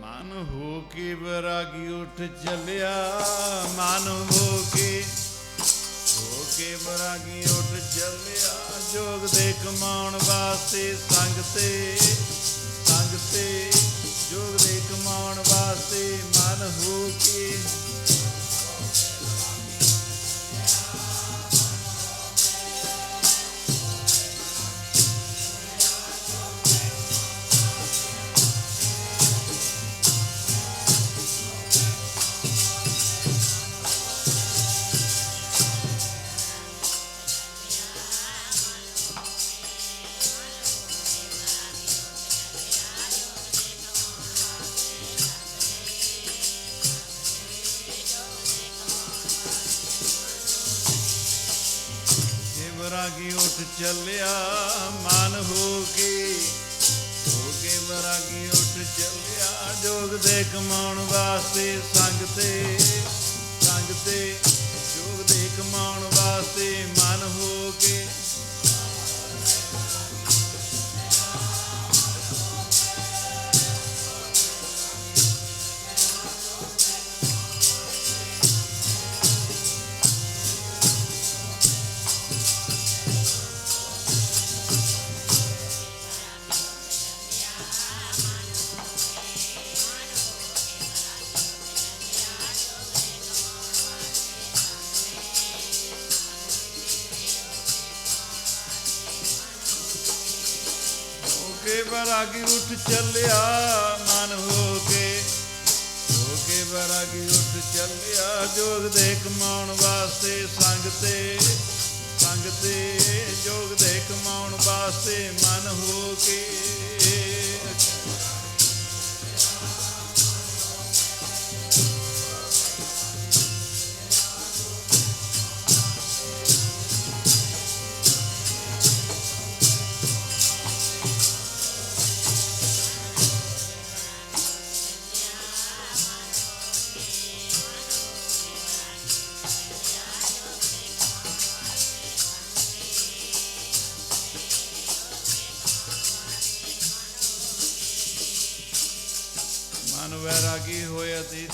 ਮਨ ਹੋ ਕੇ ਬਰਾਗੀ ਉੱਠ ਚੱਲਿਆ, ਮਨ ਹੋ ਕੇ ਹੋ ਕੇ ਬਰਾਗੀ ਉੱਠ ਚੱਲਿਆ, ਜੋਗ ਦੇ ਕਮਾਉਣ ਵਾਸਤੇ ਸੰਗ ਤੇ ਬਰਾਗੀ ਉੱਠ ਚੱਲਿਆ, ਮਨ ਹੋ ਕੇ ਹੋ ਕੇ ਬਰਾਗੀ ਉੱਠ ਚੱਲਿਆ। ਜੋਗ ਦੇ ਕਮਾਉਣ ਵਾਸਤੇ ਸੰਗ ਤੇ ਸੰਗ ਤੇ ਜੋਗ ਦੇ ਕਮਾਉਣ ਵਾਸਤੇ ਮਨ ਹੋ ਕੇ ਕੇ ਬਰਾਗੀ ਉੱਠ ਚੱਲਿਆ, ਮਨ ਹੋ ਕੇ। ਹੋ ਕੇ ਬਰਾਗੀ ਉੱਠ ਚੱਲਿਆ, ਜੋਗ ਦੇ ਕਮਾਉਣ ਵਾਸਤੇ ਸੰਗ ਤੇ। ਸੰਗ ਤੇ ਜੋਗ ਦੇ ਕਮਾਉਣ ਵਾਸਤੇ ਮਨ ਹੋ ਕੇ। ਮਨ ਵੈਰਾਗੀ ਹੋਇਆ ਤੀ